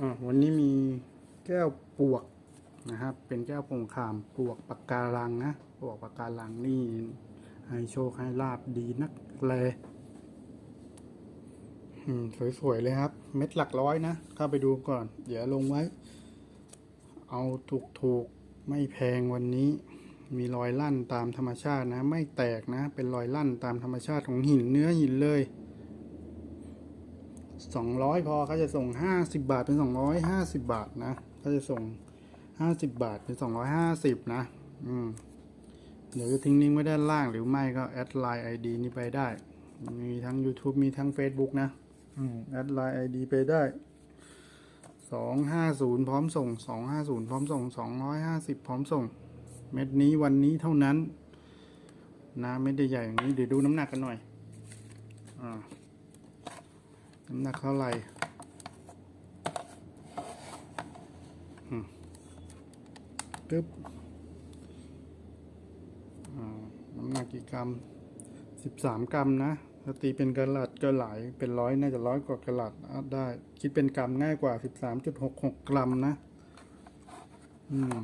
อ่าวันนี้มีแก้วปวกนะครับ เป็นแก้วผงขามปวกปากการังนะปวกปากการังนี่ให้โชคให้ลาบดีนักแลอืมสวยๆเลยครับ เม็ดหลักร้อยนะ เข้าไปดูก่อน เดี๋ยวลงไว้ เอาถูกๆ ไม่แพงวันนี้ มีรอยลั่นตามธรรมชาตินะ ไม่แตกนะ เป็นรอยลั่นตามธรรมชาติของหินเนื้อหินเลย สองร้อยพอเขาจะส่งห้าสิบาทเป็นสองร้อยห้าสิบาทนะเขาจะส่งห้าสิบาทเป็นสองร้อยห้าสิบนะ อืมเดี๋ยวจะทิ้งลิงก์ไว้ด้านล่างหรือไม่ก็แอดไลน์ไอดีนี้ไปได้ มีทั้ง YouTube มีทั้ง Facebook นะแอดไลน์ไอดีไปได้สองห้าศูนย์พร้อมส่งสองห้าศูนย์พร้อมส่งสองร้อยห้าสิบพร้อมส่ง เม็ดนี้วันนี้เท่านั้นนะเม็ดใหญ่ๆอย่างนี้เดี๋ยวดูน้ำหนักกันหน่อย อ่า น้ำหนักเท่าไหร่อืมตึ๊บน้ำหนักกี่กรัมสิบสามกรัมนะถ้าตีเป็นกะลัดก็หลายเป็นร้อยน่าจะร้อยกว่ากะลัดได้ คิดเป็นกรัมง่ายกว่าสิบสามจุดหกหกกรัมนะอืม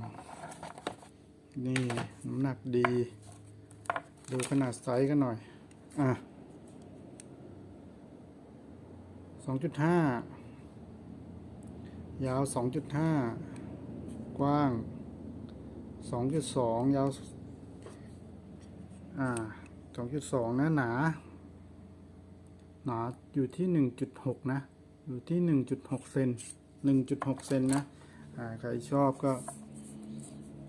นี่น้ำหนักดี ดูขนาดไซส์กันหน่อย อะ ส องจุดห้ายาวสองจุดห้ากว้างสองจุดสองยาว อ่าสองจุดสองนะหนาหนาอยู่ที่หนึ่งจุดหกนะ อยู่ที่หนึ่งจุดหกเซนหนึ่งจุดหกเซนนะอ่าใครชอบก็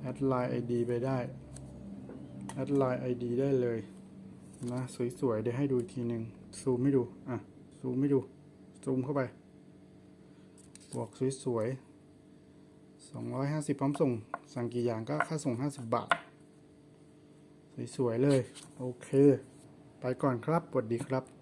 แอดไลน์ไอดีไปได้แอดไลน์ไอดีได้เลยนะสวยๆเดี๋ยวให้ดูอีกทีหนึ่งซูมให้ดู อะ ซูมให้ดู ซูมเข้าไป บวกสวยๆสองร้อยห้าสิบพร้อมส่ง สั่งกี่อย่างก็ค่าส่งห้าสิบบาท สวยๆ เลย โอเค ไปก่อนครับสวัสดีครับ